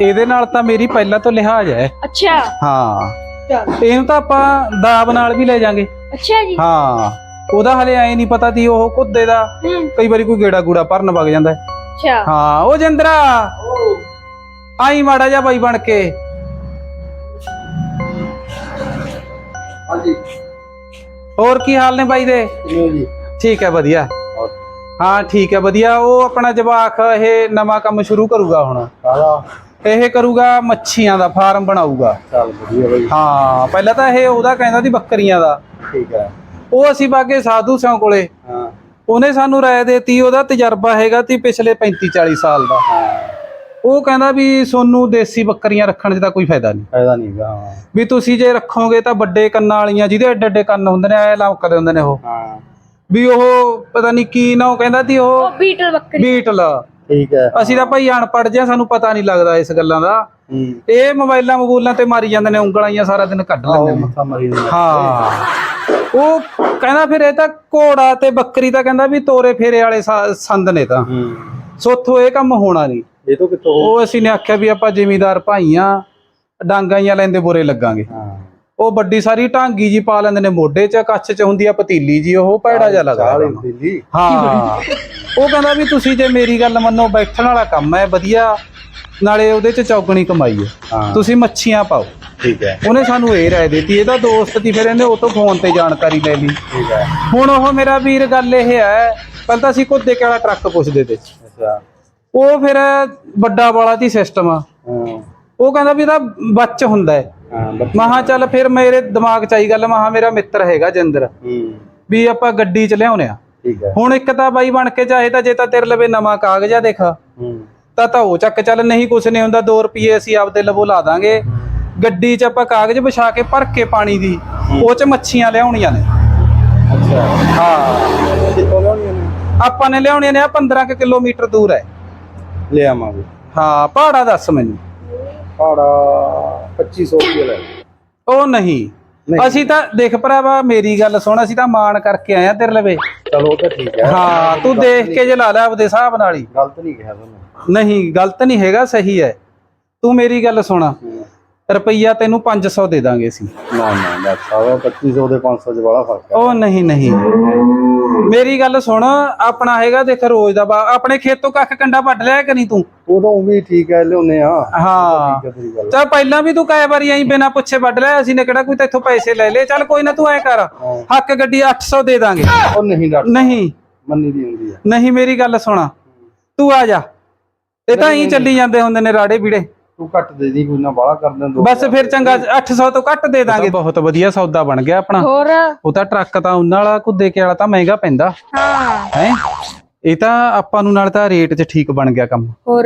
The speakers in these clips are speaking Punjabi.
ਇਹਦੇ ਨਾਲ ਤਾਂ ਮੇਰੀ ਪਹਿਲਾਂ ਤੋਂ ਲਿਹਾਜ਼ ਹੈ। ਅੱਛਾ। ਹਾਂ। ਚਲ। ਇਹਨੂੰ ਤਾਂ ਆਪਾਂ ਦਾਬ ਨਾਲ ਵੀ ਲੈ ਜਾਾਂਗੇ। ਅੱਛਾ ਜੀ। ਹਾਂ। ਉਹਦਾ ਹਲੇ ਐ ਨਹੀਂ ਪਤਾ ਤੀ ਉਹ ਕੁੱਦੇ ਦਾ ਕਈ ਵਾਰੀ ਕੋਈ ਗੇੜਾ ਗੂੜਾ ਭਰਨ ਵਗ ਜਾਂਦਾ ਹੈ। ਅੱਛਾ। ਹਾਂ ਉਹ ਜਿੰਦਰਾ। ਆਈ ਮਾੜਾ ਜਾ ਬਾਈ ਬਣ ਕੇ। ਹਾਂਜੀ। ਹੋਰ ਕੀ ਹਾਲ ਨੇ ਬਾਈ ਦੇ? ਜੀ। ਠੀਕ ਹੈ ਵਧੀਆ। ਹਾਂ ਠੀਕ ਹੈ ਵਧੀਆ। ਉਹ ਆਪਣਾ ਜਵਾਕ ਇਹ ਨਵਾਂ ਕੰਮ ਸ਼ੁਰੂ ਕਰੂਗਾ ਹੁਣ। ਇਹ ਕਰੂਗਾ ਮੱਛੀਆਂ ਦਾ ਫਾਰਮ ਬਣਾਊਗਾ। ਚੱਲ ਵਧੀਆ ਬਈ। ਹਾਂ ਪਹਿਲਾਂ ਤਾਂ ਇਹ ਉਹਦਾ ਕਹਿੰਦਾ ਸੀ ਬੱਕਰੀਆਂ ਦਾ। ਠੀਕ ਹੈ। ਉਹ ਅਸੀਂ ਬਾਗੇ ਸਾਧੂ ਸਿਆਂ ਕੋਲੇ। ਹਾਂ। ਉਹਨੇ ਸਾਨੂੰ ਰਾਏ ਦੇਤੀ ਉਹਦਾ ਤਜਰਬਾ ਹੈਗਾ ਤੀ ਪਿਛਲੇ 35 40 ਸਾਲ ਦਾ। ਹਾਂ। ਉਹ ਕਹਿੰਦਾ ਵੀ ਸੋਨੂੰ ਦੇਸੀ ਬੱਕਰੀਆਂ ਰੱਖਣ 'ਚ ਤਾਂ ਕੋਈ ਫਾਇਦਾ ਨਹੀਂ। ਫਾਇਦਾ ਨਹੀਂ ਹਾਂ। ਵੀ ਤੁਸੀਂ ਜੇ ਰੱਖੋਗੇ ਤਾਂ ਵੱਡੇ ਕੰਨਾਂ ਵਾਲੀਆਂ ਜਿਹਦੇ ਏਡੇ ਏਡੇ ਕੰਨ ਹੁੰਦੇ ਨੇ ਐ ਲਮਕਦੇ ਹੁੰਦੇ ਨੇ ਉਹ। ਹਾਂ। ਵੀ ਉਹ ਪਤਾ ਨਹੀਂ ਕੀ ਨਾ ਉਹ ਕਹਿੰਦਾ ਤੀ ਉਹ ਉਹ ਬੀਟਲ ਬੱਕਰੀ। ਬੀਟਲ। ਠੀਕ ਹੈ। ਅਸੀਂ ਤਾਂ ਭਾਈ ਅਨਪੜ੍ਹ ਜਿਹਾ ਸਾਨੂੰ ਪਤਾ ਨਹੀਂ ਲੱਗਦਾ ਇਸ ਗੱਲਾਂ ਦਾ। ਹੂੰ। ਇਹ ਮੋਬਾਈਲਾਂ ਮਬੂਲਾਂ ਤੇ ਮਾਰੀ ਜਾਂਦੇ ਨੇ ਉਂਗਲਾਂ ਹੀ ਸਾਰਾ ਦਿਨ ਕੱਢ ਲੈਂਦੇ ਨੇ। ਮੱਥਾ ਮਰੀ ਜਾਂਦਾ ਹਾਂ। ਉਹ ਕਹਿੰਦਾ ਫਿਰ ਇਹ ਤਾਂ ਘੋੜਾ ਤੇ ਬੱਕਰੀ ਤਾਂ ਕਹਿੰਦਾ ਵੀ ਤੋਰੇ ਫੇਰੇ ਵਾਲੇ ਸਾ- ਸੰਦ ਨੇ ਤਾਂ। ਹੂੰ। ਸੋਥੋਂ ਇਹ ਕੰਮ ਹੋਣਾ ਨਹੀਂ। ਇਹ ਤੋਂ ਕਿਤੋਂ ਉਹ ਅਸੀਂ ਨੇ ਆਖਿਆ ਵੀ ਆਪਾਂ ਜ਼ਿਮੀਦਾਰ ਭਾਈਆਂ ਡਾਂਗਾਂ ਹੀ ਲੈਂਦੇ ਬੁਰੇ ਲੱਗਾਂਗੇ। ਹਾਂ। ਉਹ ਵੱਡੀ ਸਾਰੀ ਢਾਂਗੀ ਜੀ ਪਾ ਲੈਂਦੇ ਨੇ ਮੋਢੇ 'ਚ ਕੱਛ 'ਚ ਹੁੰਦੀ ਆ ਪਤੀਲੀ ਜੀ ਉਹ ਭੈੜਾ ਜਿਹਾ ਲੱਗਦਾ। ਦਿੱਲੀ ਹਾਂ। ਉਹ ਕਹਿੰਦਾ ਵੀ ਤੁਸੀਂ ਜੇ ਮੇਰੀ ਗੱਲ ਮੰਨੋ ਬੈਠਣ ਵਾਲਾ ਕੰਮ ਹੈ ਵਧੀਆ। ਨਾਲੇ ਉਹਦੇ 'ਚ ਚੌਗਣੀ ਕਮਾਈ ਹੈ। ਹਾਂ। ਤੁਸੀਂ ਮੱਛੀਆਂ ਪਾਓ। ਠੀਕ ਹੈ। ਉਹਨੇ ਸਾਨੂੰ ਇਹ ਰਾਏ ਦਿੱਤੀ ਇਹਦਾ ਦੋਸਤ ਦੀ ਫਿਰ ਇਹਨੇ ਉਹ ਤੋਂ ਫੋਨ ਤੇ ਜਾਣਕਾਰੀ ਲੈ ਲਈ। ਠੀਕ ਹੈ। ਹੁਣ ਉਹ ਮੇਰਾ ਵੀਰ ਗੱਲ ਇਹ ਹੈ ਪਹਿਲਾਂ ਤਾਂ ਅਸੀਂ ਕੁੱਦੇ ਕਿਹੜਾ ਟਰੱਕ ਪੁੱਛਦੇ ਤੇ। ਅੱਛਾ। ਉਹ ਫਿਰ ਵੱਡਾ ਵਾਲਾ ਦੀ ਸਿਸਟਮ ਆ। ਹਾਂ। ਉਹ ਕਹਿੰਦਾ ਵੀ ਇਹਦਾ ਬੱਚ ਹੁੰਦਾ ਹੈ। ਹਾਂ ਬੱਤੀ ਮਹਾ ਚੱਲ ਫਿਰ ਮੇਰੇ ਦਿਮਾਗ 'ਚ ਆਈ ਗੱਲ ਮਹਾ ਮੇਰਾ ਮਿੱਤਰ ਹੈਗਾ ਜਿੰਦਰ ਹੂੰ। ਵੀ ਆਪਾਂ ਗੱਡੀ 'ਚ ਲਿਆਉਨੇ ਆ। ਠੀਕ ਹੈ ਹੁਣ ਇੱਕ ਤਾਂ ਬਾਈ ਬਣ ਕੇ ਚਾਹੇ ਤਾਂ ਜੇ ਤਾਂ ਤੇਰੇ ਲਵੇ ਨਵਾਂ ਕਾਗਜ਼ ਦੇਖ। ਹੂੰ। ਤਾਂ ਤਾਂ ਉਹ ਚੱਕ ਚੱਲ ਨਹੀਂ ਕੁਛ ਨਹੀਂ ਹੁੰਦਾ 2 ਰੁਪਏ ਅਸੀਂ ਆਪਦੇ ਲਵੋ ਲਾ ਦਾਂਗੇ। ਗੱਡੀ 'ਚ ਆਪਾਂ ਕਾਗਜ਼ ਵਿਛਾ ਕੇ ਭਰ ਕੇ ਪਾਣੀ ਦੀ ਉਹ 'ਚ ਮੱਛੀਆਂ ਲਿਆਉਣੀਆਂ ਨੇ। ਅੱਛਾ। ਹਾਂ। ਕਿਤੋਂ ਲਿਆਉਣੀ ਨੇ? ਆਪਾਂ ਨੇ ਲਿਆਉਣੀਆਂ ਨੇ ਆ 15 ਕੁ ਕਿਲੋਮੀਟਰ ਦੂਰ ਹੈ। ਲੈ ਆਵਾਂਗੇ। ਹਾਂ ਪਹਾੜਾ ਦੱਸ ਮੈਨੂੰ। ਭਾੜਾ 2500 ਰੁਪਏ ਲੈ ਉਹ ਨਹੀਂ। ਨਹੀਂ। ਅਸੀਂ ਤਾਂ ਦੇਖ ਭਰਾਵਾ ਮੇਰੀ ਗੱਲ ਸੁਣ ਅਸੀਂ ਤਾਂ ਮਾਣ ਕਰਕੇ ਆਏ ਆ ਤੇਰੇ ਲਵੇ। ਚਲੋ ਉਹ ਤਾਂ ਠੀਕ ਹੈ। ਹਾਂ ਤੂੰ ਦੇਖ ਕੇ ਜੇ ਲਾ ਲੈ ਆਪਦੇ ਹਿਸਾਬ ਨਾਲ ਹੀ। ਗਲਤ ਨਹੀਂ ਕਿਹਾ ਤੁਹਾਨੂੰ ਨਹੀਂ ਗਲਤ ਨਹੀਂ ਹੈਗਾ ਸਹੀ ਹੈ। ਤੂੰ ਮੇਰੀ ਗੱਲ ਸੁਣ। ਰੁਪਈਆ ਤੈਨੂੰ 500 ਦੇ ਦਾਂਗੇ ਅਸੀਂ। ਨਾ ਨਾ ਡਾਕਟਰ ਸਾਹਿਬ 2500 ਦੇ 500 ਚ ਬੜਾ ਫ਼ਰਕ ਹੈ। ਉਹ ਨਹੀਂ ਨਹੀਂ। ਮੇਰੀ ਗੱਲ ਸੁਣ ਆਪਣਾ ਹੈਗਾ ਦੇਖ ਰੋਜ਼ ਦਾ ਬਾ- ਆਪਣੇ ਖੇਤੋਂ ਕੱਖ ਕੰਡਾ ਵੱਢ ਲਿਆ ਕਰੀ ਤੂੰ? ਉਦੋਂ ਵੀ ਠੀਕ ਹੈ ਲਿਆਉਨੇ ਆ ਹਾਂ। ਚਾ ਪਹਿਲਾਂ ਵੀ ਤੂੰ ਕਈ ਵਾਰੀ ਐਂ ਬਿਨਾ ਪੁੱਛੇ ਵੱਢ ਲਿਆ ਅਸੀਂ ਨੇ ਕਿਹੜਾ ਕੋਈ ਤੇਥੋਂ ਪੈਸੇ ਲੈ ਲਏ। ਚੱਲ ਕੋਈ ਨਾ ਤੂੰ ਐ ਕਰ। ਹੱਕ ਗੱਡੀ 800 ਦੇ ਦਾਂਗੇ। ਉਹ ਨਹੀਂ ਡਾਕਟਰ ਨਹੀਂ। ਮੰਨੀ ਦੀ ਹੁੰਦੀ ਹੈ। ਨਹੀਂ ਮੇਰੀ ਗੱਲ ਸੁਣਾ। ਤੂੰ ਆ ਜਾ। ਇਹ ਤਾਂ ਹੀ ਚੱਲੀ ਜਾਂਦੇ ਹੁੰਦੇ ਨੇ ਰਾੜੇ ਵੀੜੇ ਤੂੰ ਘੱਟ ਦੇ ਦੀ ਕੋਈ ਨਾ ਬਾਹਲਾ ਕਰ ਦੇ ਦੋ ਬਸ ਫਿਰ ਚੰਗਾ 800 ਤੋਂ ਘੱਟ ਦੇ ਦਾਂਗੇ। ਬਹੁਤ ਵਧੀਆ ਸੌਦਾ ਬਣ ਗਿਆ ਆਪਣਾ। ਹੋਰ? ਉਹ ਤਾਂ ਟਰੱਕ ਤਾਂ ਉਹਨਾਂ ਵਾਲਾ ਕੁੱਦੇ ਕੇ ਵਾਲਾ ਤਾਂ ਮਹਿੰਗਾ ਪੈਂਦਾ। ਹਾਂ। ਹੈ? ਇਹ ਤਾਂ ਆਪਾਂ ਨੂੰ ਨਾਲ ਤਾਂ ਰੇਟ 'ਚ ਠੀਕ ਬਣ ਗਿਆ ਕੰਮ। ਹੋਰ?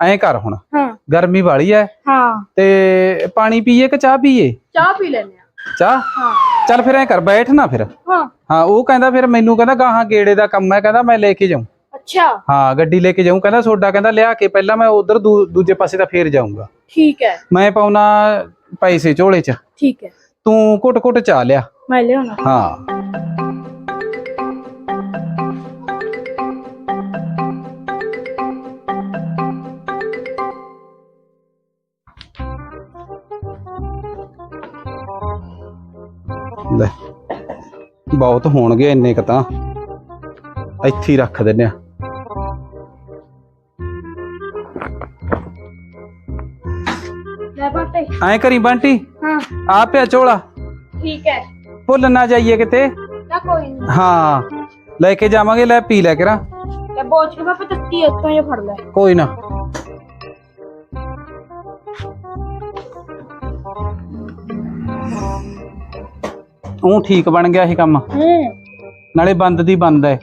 ਐਂ ਕਰ ਹੁਣ। ਹਾਂ। ਗਰਮੀ ਵਾਲੀ ਐ। ਹਾਂ। ਤੇ ਪਾਣੀ ਪੀਏ ਕਿ ਚਾਹ ਪੀਏ? ਚਾਹ ਪੀ ਲੈਨੇ ਆ। ਚਾਹ? ਹਾਂ। ਚੱਲ ਫਿਰ ਐਂ ਕਰ ਬੈਠ ਨਾ ਫਿਰ। ਹਾਂ। ਹਾਂ ਉਹ ਕਹਿੰਦਾ ਫਿਰ ਮੈਨੂੰ ਕਹਿੰਦਾ ਗਾਹਾਂ ਗੇੜੇ ਦਾ ਕੰਮ ਹੈ ਕਹਿੰਦਾ ਮੈਂ ਲੈ ਕੇ ਜਾਉਂ ਅੱਛਾ। ਹਾਂ ਗੱਡੀ ਲੈ ਕੇ ਜਾਉਂ ਕਹਿੰਦਾ ਸੋਡਾ ਕਹਿੰਦਾ ਲਿਆ ਕੇ ਪਹਿਲਾਂ ਮੈਂ ਉਧਰ ਦੂਜੇ ਪਾਸੇ ਤਾਂ ਫੇਰ ਜਾਊਂਗਾ। ਠੀਕ ਹੈ ਮੈਂ ਪਾਉਣਾ ਪੈਸੇ ਝੋਲੇ 'ਚ। ਠੀਕ ਹੈ ਤੂੰ ਘੁੱਟ ਘੁੱਟ ਚਾ ਲਿਆ। ਮੈਂ ਲਿਆਉਣਾ। ਹਾਂ। ਲੈ। ਬਹੁਤ ਹੋਣਗੇ ਇੰਨੇ ਕ ਤਾਂ। ਇੱਥੇ ਹੀ ਰੱਖ ਦਿੰਨੇ ਆ। ਲੈ ਬਾਟੇ। ਐਂ ਕਰੀ ਬੰਟੀ? ਹਾਂ। ਆ ਪਿਆ ਝੋਲਾ ਠੀਕ ਹੈ। ਭੁੱਲ ਨਾ ਜਾਈਏ ਕਿਤੇ। ਨਾ ਕੋਈ ਨਹੀਂ ਹਾਂ। ਲੈ ਕੇ ਜਾਵਾਂਗੇ ਲੈ ਪੀ ਲੈ ਕਰਾਂ। ਤੇ ਬੋਚ ਕੇ ਪਾਪਾ ਤੱਤੀ ਉੱਤੋਂ ਹੀ ਫੜ ਲੈ ਕੋਈ ਨਾ। ਉਹ ਠੀਕ ਬਣ ਗਿਆ ਇਹ ਕੰਮ। ਹੂੰ। ਨਾਲੇ ਬੰਦ ਦੀ ਬੰਦ ਹੈ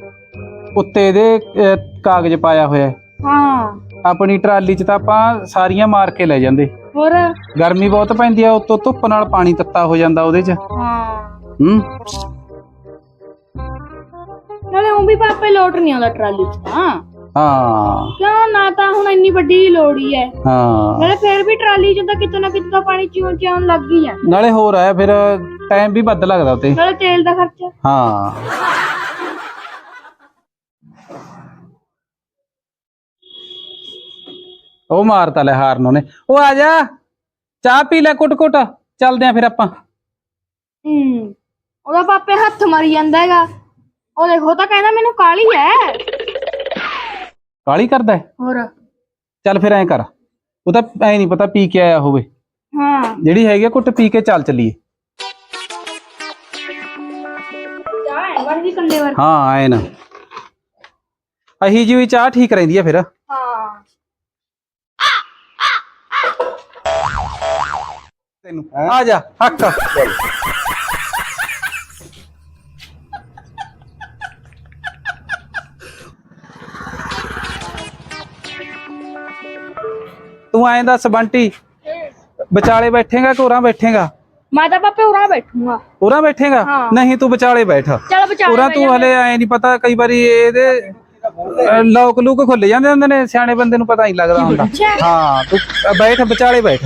ਉੱਤੇ ਇਹਦੇ ਅਹ, ਕਾਗਜ਼ ਪਾਇਆ ਹੋਇਆ ਹੈ ਹਾਂ। ਆਪਣੀ ਟਰਾਲੀ 'ਚ ਤਾਂ ਆਪਾਂ ਸਾਰੀਆਂ ਮਾਰ ਕੇ ਲੈ ਜਾਂਦੇ। ਹੋਰ? ਗਰਮੀ ਬਹੁਤ ਪੈਂਦੀ ਆ ਉੱਤੋਂ ਧੁੱਪ ਨਾਲ ਪਾਣੀ ਤੱਤਾ ਹੋ ਜਾਂਦਾ ਉਹਦੇ 'ਚ। ਹਾਂ। ਹੂੰ। ਨਾਲੇ ਉਹ ਵੀ ਪਾਪੇ ਲੋਟ ਨਹੀਂ ਆਉਂਦਾ ਟਰਾਲੀ 'ਚ ਤਾਂ। ਹਾਂ। ਕਿਉਂ ਨਾ ਤਾਂ ਹੁਣ ਇੰਨੀ ਵੱਡੀ ਲੋੜੀ ਹੈ ਹਾਂ। ਨਾਲੇ ਫੇਰ ਵੀ ਟਰਾਲੀ 'ਚ ਤਾਂ ਕਿਤੇ ਨਾ ਕਿਤੇ ਤਾਂ ਪਾਣੀ ਚਿਉਂ ਚਿਉਂ ਲੱਗ ਹੀ ਜਾਂਦਾ। ਨਾਲੇ ਹੋਰ ਆਇਆ ਫਿਰ ਟਾਈਮ ਵੀ ਵੱਧ ਲੱਗਦਾ ਉੱਤੇ ਨਾਲੇ ਤੇਲ ਦਾ ਖਰਚਾ। ਹਾਂ। ਉਹ ਮਾਰਤਾ ਲੈ ਹਾਰਨ ਉਹਨੇ। ਉਹ ਆ ਜਾ। ਚਾਹ ਪੀ ਲੈ ਕੁੱਟ ਕੁੱਟ ਚੱਲਦੇ ਆ ਫਿਰ ਆਪਾਂ। ਹੂੰ। ਉਹਦਾ ਪਾਪੇ ਹੱਥ ਮਾਰੀ ਜਾਂਦਾ ਹੈਗਾ। ਉਹ ਦੇਖੋ ਤਾਂ ਕਹਿੰਦਾ ਮੈਨੂੰ ਕਾਲੀ ਹੈ ਕਾਲੀ ਕਰਦਾ ਹੈ? ਹੋਰ। ਚੱਲ ਫਿਰ ਐਂ ਕਰ। ਉਹ ਤਾਂ ਐ ਨਹੀਂ ਪਤਾ ਪੀ ਕੇ ਆਇਆ ਹੋਵੇ। ਹਾਂ। ਜਿਹੜੀ ਹੈਗੀ ਆ ਕੁੱਟ ਪੀ ਕੇ ਚੱਲ ਚੱਲੀਏ। ਹਾਂ ਐ ਨਾ। ਅਹੀ ਜੀ ਵੀ ਚਾਹ ਠੀਕ ਰਹਿੰਦੀ ਆ ਫਿਰ। ਹਾਂ। ਤੈਨੂੰ ਆ ਜਾ ਹੱਕ। ਤੂੰ ਐਂ ਦੱਸ ਬੰਟੀ ਵਿਚਾਲੇ ਬੈਠੇਗਾ ਕਿ ਉਰਾਂ ਬੈਠੇਗਾ? ਮੈਂ ਤਾਂ ਪਾਪੇ ਉਰਾਂ ਬੈਠੂੰਗਾ ਉਰਾਂ ਬੈਠੇਗਾ? ਹਾਂ। ਨਹੀਂ ਤੂੰ ਵਿਚਾਲੇ ਬੈਠ। ਚੱਲ ਉਰਾਂ ਤੂੰ ਹਲੇ ਐ ਨਹੀਂ ਪਤਾ ਕਈ ਵਾਰੀ ਇਹਦੇ ਅਹ, ਲੋਕ ਲੂਕ ਖੁੱਲ ਜਾਂਦੇ ਹੁੰਦੇ ਨੇ ਸਿਆਣੇ ਬੰਦੇ ਨੂੰ ਪਤਾ ਨਹੀਂ ਲੱਗਦਾ ਹੁੰਦਾ। ਹਾਂ ਤੂੰ ਬੈਠ ਵਿਚਾਲੇ ਬੈਠ।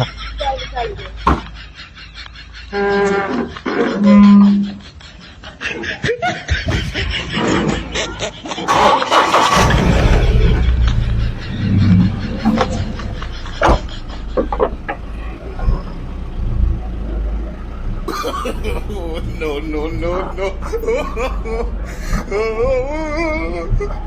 no, no. Oh, oh, oh,